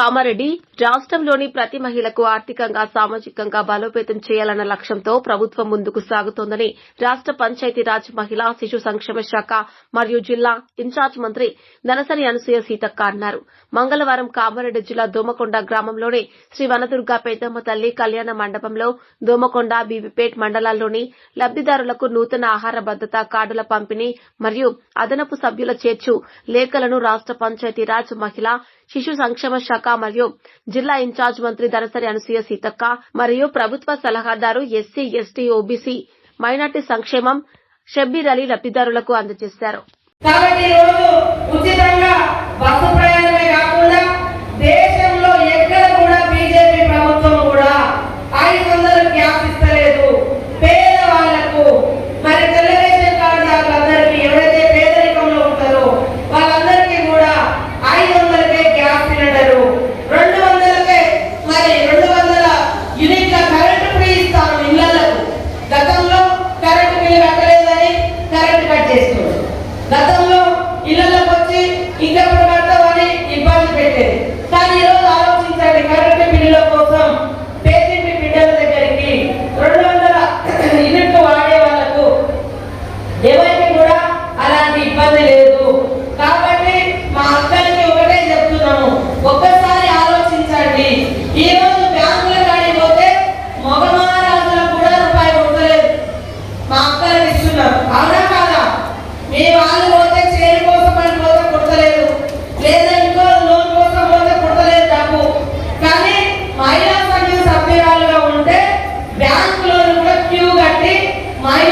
కామారెడ్డి రాష్ట్రంలోని ప్రతి మహిళకు ఆర్థికంగా సామాజికంగా బలోపేతం చేయాలన్న లక్ష్యంతో ప్రభుత్వం ముందుకు సాగుతోందని రాష్ట పంచాయతీరాజ్ మహిళా శిశు సంక్షేమ శాఖ మరియు జిల్లా ఇన్ఛార్జ్ మంత్రి దనసరి అనసూయ సీతక్క అన్నారు. మంగళవారం కామారెడ్డి జిల్లా దోమకొండ గ్రామంలోని శ్రీ వనదుర్గ పెద్దమ్మ తల్లి కళ్యాణ మండపంలో దోమకొండ బీబీపేట్ మండలాల్లోని లబ్దిదారులకు నూతన ఆహార భద్రత కార్డుల పంపిణీ మరియు అదనపు సభ్యుల చేర్చు లేఖలను రాష్ట పంచాయతీరాజ్ మహిళా శిశు సంక్షేమ శాఖ మరియు జిల్లా ఇన్ఛార్జ్ మంత్రి దనసరి అనసూయ సీతక్క మరియు ప్రభుత్వ సలహాదారు ఎస్సీ ఎస్టీ ఓబీసీ మైనార్టీ సంక్షేమం షబ్బీర్ అలీ లబ్దిదారులకు అందజేశారు. calles బ్యాంకులో కూడా క్యూ కట్టి మహిళలకు